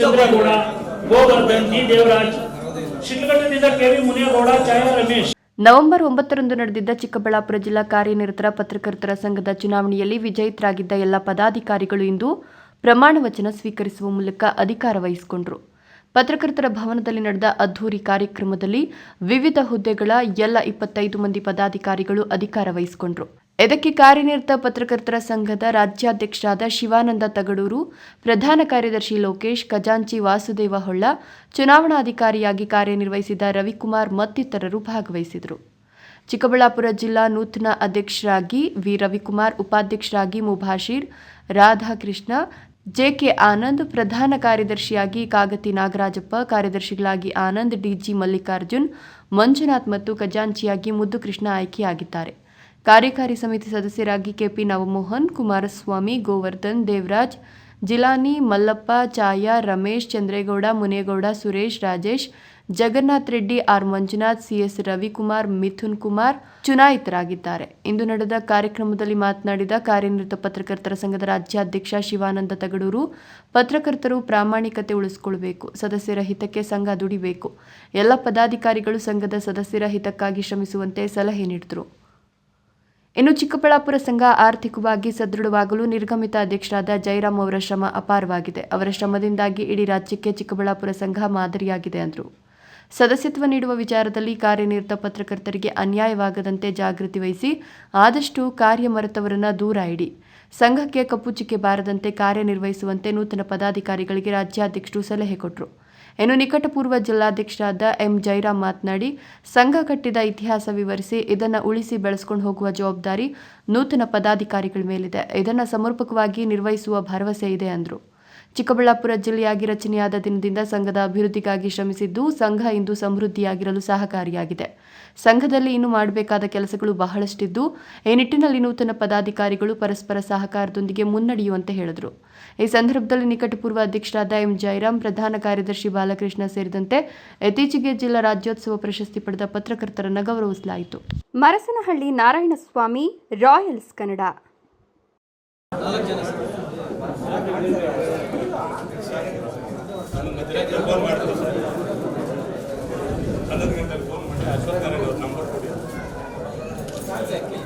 Chandragowda, Govardhan G Devaraj ಶಿಡ್ಲಘಟ್ಟದಿಂದ KV Muniyagowda, ಛಾಯಾ Ramesh. November ಒಂಬತ್ತರಂದು ನಡೆದಿದ್ದ ಚಿಕ್ಕಬಳ್ಳಾಪುರ ಜಿಲ್ಲಾ ಕಾರ್ಯನಿರತರ ಪತ್ರಕರ್ತರ ಸಂಘದ ಚುನಾವಣೆಯಲ್ಲಿ ವಿಜಯಿತರಾಗಿದ್ದ ಎಲ್ಲ ಪದಾಧಿಕಾರಿಗಳು ಇಂದು ಪ್ರಮಾಣ ವಚನ ಸ್ವೀಕರಿಸುವ ಮೂಲಕ ಅಧಿಕಾರ ವಹಿಸಿಕೊಂಡರು. ಪತ್ರಕರ್ತರ ಭವನದಲ್ಲಿ ನಡೆದ ಅದ್ದೂರಿ ಕಾರ್ಯಕ್ರಮದಲ್ಲಿ ವಿವಿಧ ಹುದ್ದೆಗಳ ಎಲ್ಲ ಇಪ್ಪತ್ತೈದು ಮಂದಿ ಪದಾಧಿಕಾರಿಗಳು ಅಧಿಕಾರ ವಹಿಸಿಕೊಂಡರು. ಇದಕ್ಕೆ ಕಾರ್ಯನಿರತ ಪತ್ರಕರ್ತರ ಸಂಘದ ರಾಜ್ಯಾಧ್ಯಕ್ಷರಾದ ಶಿವಾನಂದ ತಗಡೂರು, ಪ್ರಧಾನ ಕಾರ್ಯದರ್ಶಿ ಲೋಕೇಶ್, ಖಜಾಂಚಿ ವಾಸುದೇವ ಹೊಳ್ಳ, ಚುನಾವಣಾಧಿಕಾರಿಯಾಗಿ ಕಾರ್ಯನಿರ್ವಹಿಸಿದ ರವಿಕುಮಾರ್ ಮತ್ತಿತರರು ಭಾಗವಹಿಸಿದರು. ಚಿಕ್ಕಬಳ್ಳಾಪುರ ಜಿಲ್ಲಾ ನೂತನ ಅಧ್ಯಕ್ಷರಾಗಿ ವಿ. ರವಿಕುಮಾರ್, ಉಪಾಧ್ಯಕ್ಷರಾಗಿ ಮುಭಾಷೀರ್ ರಾಧಾಕೃಷ್ಣ, ಜೆಕೆ ಆನಂದ್, ಪ್ರಧಾನ ಕಾರ್ಯದರ್ಶಿಯಾಗಿ ಕಾಗತಿ ನಾಗರಾಜಪ್ಪ, ಕಾರ್ಯದರ್ಶಿಗಳಾಗಿ ಆನಂದ್, ಡಿಜಿ ಮಲ್ಲಿಕಾರ್ಜುನ್, ಮಂಜುನಾಥ್ ಮತ್ತು ಖಜಾಂಚಿಯಾಗಿ ಮುದ್ದುಕೃಷ್ಣ ಆಯ್ಕೆಯಾಗಿದ್ದಾರೆ. ಕಾರ್ಯಕಾರಿ ಸಮಿತಿ ಸದಸ್ಯರಾಗಿ KP Navamohan, Kumaraswamy, Govardhan, Devaraj, Jilani, Mallappa Chaya Ramesh, Chandregowda, Munegowda, Suresh, Rajesh, Jagannath Reddy, R. Manjunath CS Ravikumar, Mithun Kumar ಚುನಾಯಿತರಾಗಿದ್ದಾರೆ. ಇಂದು ನಡೆದ ಕಾರ್ಯಕ್ರಮದಲ್ಲಿ ಮಾತನಾಡಿದ ಕಾರ್ಯನಿರತ ಪತ್ರಕರ್ತರ ಸಂಘದ ರಾಜ್ಯಾಧ್ಯಕ್ಷ ಶಿವಾನಂದ ತಗಡೂರು, ಪತ್ರಕರ್ತರು ಪ್ರಾಮಾಣಿಕತೆ ಉಳಿಸಿಕೊಳ್ಳಬೇಕು ಸದಸ್ಯರ ಹಿತಕ್ಕೆ ಸಂಘ ದುಡಿಬೇಕು. ಎಲ್ಲ ಪದಾಧಿಕಾರಿಗಳು ಸಂಘದ ಸದಸ್ಯರ ಹಿತಕ್ಕಾಗಿ ಶ್ರಮಿಸುವಂತೆ ಸಲಹೆ ನೀಡಿದರು. ಇನ್ನು ಚಿಕ್ಕಬಳ್ಳಾಪುರ ಸಂಘ ಆರ್ಥಿಕವಾಗಿ ಸದೃಢವಾಗಲು ನಿರ್ಗಮಿತ ಅಧ್ಯಕ್ಷರಾದ ಜಯರಾಮ್ ಅವರ ಶ್ರಮ ಅಪಾರವಾಗಿದೆ. ಅವರ ಶ್ರಮದಿಂದಾಗಿ ಇಡೀ ರಾಜ್ಯಕ್ಕೆ ಚಿಕ್ಕಬಳ್ಳಾಪುರ ಸಂಘ ಮಾದರಿಯಾಗಿದೆ ಅಂದರು. ಸದಸ್ಯತ್ವ ನೀಡುವ ವಿಚಾರದಲ್ಲಿ ಕಾರ್ಯನಿರತ ಪತ್ರಕರ್ತರಿಗೆ ಅನ್ಯಾಯವಾಗದಂತೆ ಜಾಗೃತಿ ವಹಿಸಿ ಆದಷ್ಟು ಕಾರ್ಯಮರೆತವರನ್ನ ದೂರ ಇಡಿ. ಸಂಘಕ್ಕೆ ಕಪ್ಪುಚಿಕ್ಕೆ ಬಾರದಂತೆ ಕಾರ್ಯನಿರ್ವಹಿಸುವಂತೆ ನೂತನ ಪದಾಧಿಕಾರಿಗಳಿಗೆ ರಾಜ್ಯಾಧ್ಯಕ್ಷರು ಸಲಹೆ ಕೊಟ್ಟರು ಇನ್ನು ನಿಕಟಪೂರ್ವ ಜಿಲ್ಲಾಧ್ಯಕ್ಷರಾದ ಎಂ ಜೈರಾಮ್ ಮಾತನಾಡಿ, ಸಂಘ ಕಟ್ಟಿದ ಇತಿಹಾಸ ವಿವರಿಸಿ ಇದನ್ನು ಉಳಿಸಿ ಬೆಳೆಸ್ಕೊಂಡು ಹೋಗುವ ಜವಾಬ್ದಾರಿ ನೂತನ ಪದಾಧಿಕಾರಿಗಳ ಮೇಲಿದೆ. ಇದನ್ನು ಸಮರ್ಪಕವಾಗಿ ನಿರ್ವಹಿಸುವ ಭರವಸೆ ಇದೆ ಎಂದರು ಚಿಕ್ಕಬಳ್ಳಾಪುರ ಜಿಲ್ಲೆಯಾಗಿ ರಚನೆಯಾದ ದಿನದಿಂದ ಸಂಘದ ಅಭಿವೃದ್ಧಿಗಾಗಿ ಶ್ರಮಿಸಿದ್ದು, ಸಂಘ ಇಂದು ಸಮೃದ್ಧಿಯಾಗಿರಲು ಸಹಕಾರಿಯಾಗಿದೆ. ಸಂಘದಲ್ಲಿ ಇನ್ನು ಮಾಡಬೇಕಾದ ಕೆಲಸಗಳು ಬಹಳಷ್ಟಿದ್ದು, ಈ ನಿಟ್ಟಿನಲ್ಲಿ ನೂತನ ಪದಾಧಿಕಾರಿಗಳು ಪರಸ್ಪರ ಸಹಕಾರದೊಂದಿಗೆ ಮುನ್ನಡೆಯುವಂತೆ ಹೇಳಿದರು. ಈ ಸಂದರ್ಭದಲ್ಲಿ ನಿಕಟಪೂರ್ವ ಅಧ್ಯಕ್ಷರಾದ ಎಂ. ಜಯರಾಮ್ ಪ್ರಧಾನ ಕಾರ್ಯದರ್ಶಿ ಬಾಲಕೃಷ್ಣ ಸೇರಿದಂತೆ ಇತ್ತೀಚೆಗೆ ಜಿಲ್ಲಾ ರಾಜ್ಯೋತ್ಸವ ಪ್ರಶಸ್ತಿ ಪಡೆದ ಪತ್ರಕರ್ತರನ್ನು ಗೌರವಿಸಲಾಯಿತು. ಮರಸನಹಳ್ಳಿ ನಾರಾಯಣಸ್ವಾಮಿ, ರಾಯಲ್ಸ್ ಕನ್ನಡ. ಹನ್ನೊಂದು